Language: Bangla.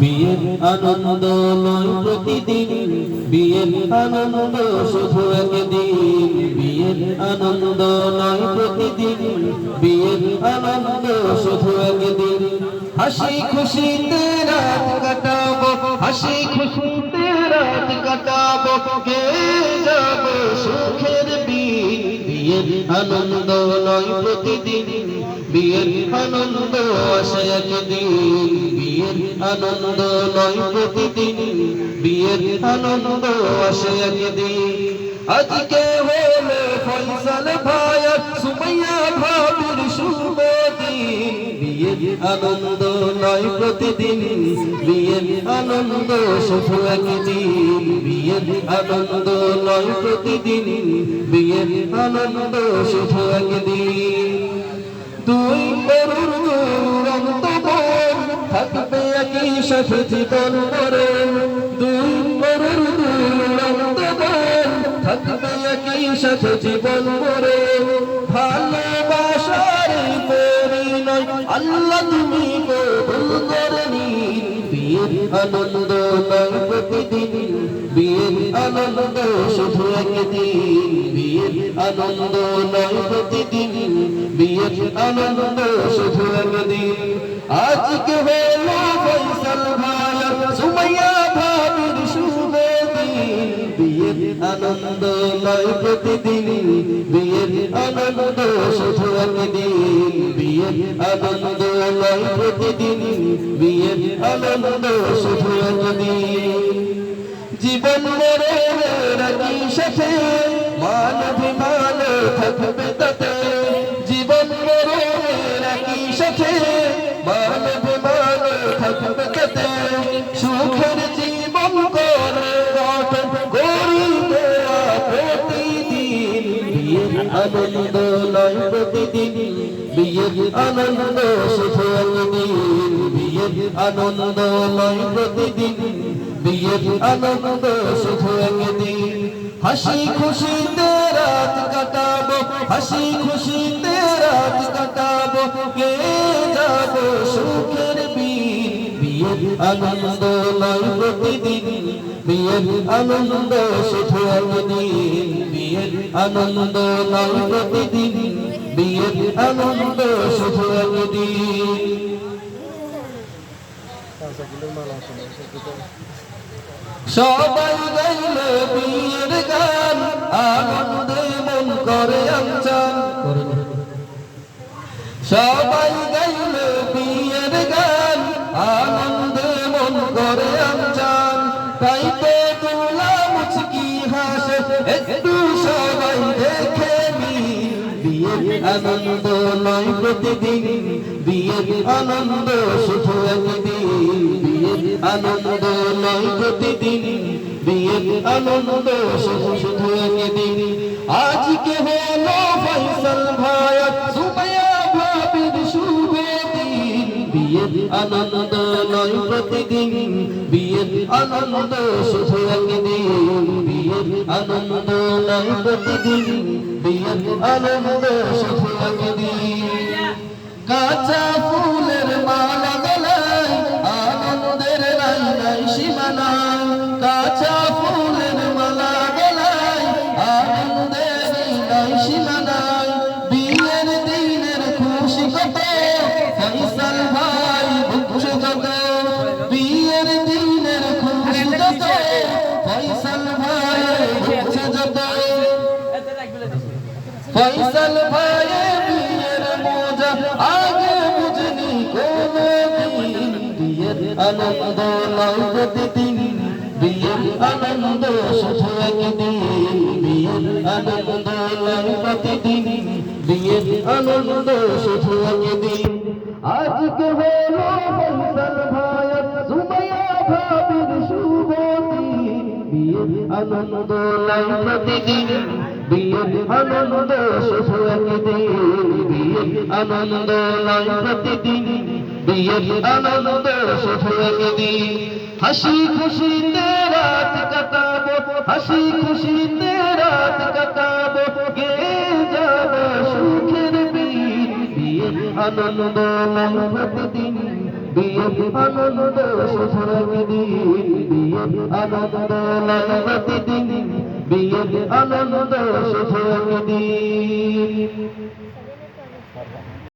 বিয়ের আনন্দ প্রতিদিন, বিয়ের আনন্দ শুধু একদিন। বিয়ের আনন্দ নয় প্রতিদিন, বিয়ের আনন্দ শুধু একদিন। হাসি খুশিতে রাত কাটাবো, হাসি খুশিতে রাত কাটাবো। কে যাব সুখের বিয়ের আনন্দ নয় প্রতিদিন। বিয়ের আনন্দ আসে একদিন। বিয়ের আনন্দ নয় প্রতিদিন। বিয়ের আনন্দ আসে একদিন। আজকে হলো ফয়সাল ভাই সুমাইয়া আনন্দ নয় প্রতিদিন, বিয়ের আনন্দ শুধু একদিন, বিয়ের আনন্দ নয় প্রতিদিন, বিয়ের আনন্দ শুধু একদিন। দুই গরুর দুরন্ত থাকবে একই সাথে জীবন মরে দুই গরুর দুরন্ত থাকবে একই সাথে জীবন মরে ভালোবাসার আনন্দ নয় প্রতিদিন, বিয়ের আনন্দ শুধু একদিন, বিয়ের আনন্দ নয় প্রতিদিন, বিয়ের আনন্দ শুধু একদিন। আজকে হলো আনন্দ নয় প্রতিদিন, বিয়ের আনন্দ শুধু একদিন, বিয়ের আনন্দ নয় প্রতিদিন বিয়ের আনন্দ শুধু একদিন জীবন মরে রাখি সাথে মান থাকবে তাতে। জীবন মরে রাখি সাথে মান থাকবে তাতে। সুখের জীবন করে আনন্দ নয় প্রতিদিন। বিয়ের আনন্দ একদিন। বিয়ের আনন্দ নয় প্রতিদিন। বিয়ের আনন্দ একদিন। হাসি খুশিতে রাত কাটাবো। হাসি খুশিতে রাত কাটাবো। কে যাব আনন্দ নয় প্রতিদিন। বিয়ের আনন্দ শুধু একদিন বিয়ের আনন্দ নয় প্রতিদিন। বিয়ের আনন্দ শুধু একদিন সবাই গাইল বিয়ের গান, আনন্দে মন করে আমচান সবাই তাই তোলা মুচকি হাসে, একটু সবাই দেখে আনন্দ নয় প্রতিদিন, বিয়ের আনন্দ শুধু একদিন। বিয়ের আনন্দ নয় প্রতিদিন, বিয়ের আনন্দ শুধু শুধু একদিন। আজকে হলো ভাই আনন্দ নয় প্রতিদিন, বিয়ের আনন্দ শুধু একদিন, বিয়ের আনন্দ নয় প্রতিদিন, বিয়ের আনন্দ শুধু একদিন। কাঁচা ফয়সাল ভাই বিয়ের মজা আগে বুঝনি কোনো দিন বিয়ের আনন্দ নয় প্রতিদিন বিয়ের আনন্দ শুধু একদিন, বিয়ের আনন্দ শুধু একদিন। আনন্দ বিয়ের আনন্দ আনন্দ প্রতিদিন। বিয়ের আনন্দ হাসি খুশিতে রাত কাটাবো, হাসি খুশিতে রাত কাটাবো। গে যাব সুখের আনন্দ নাই প্রতিদিন। বিয়ের আনন্দ একদিন। বিয়ের আনন্দ লালনতি দিন বিয়ের আনন্দ সুখ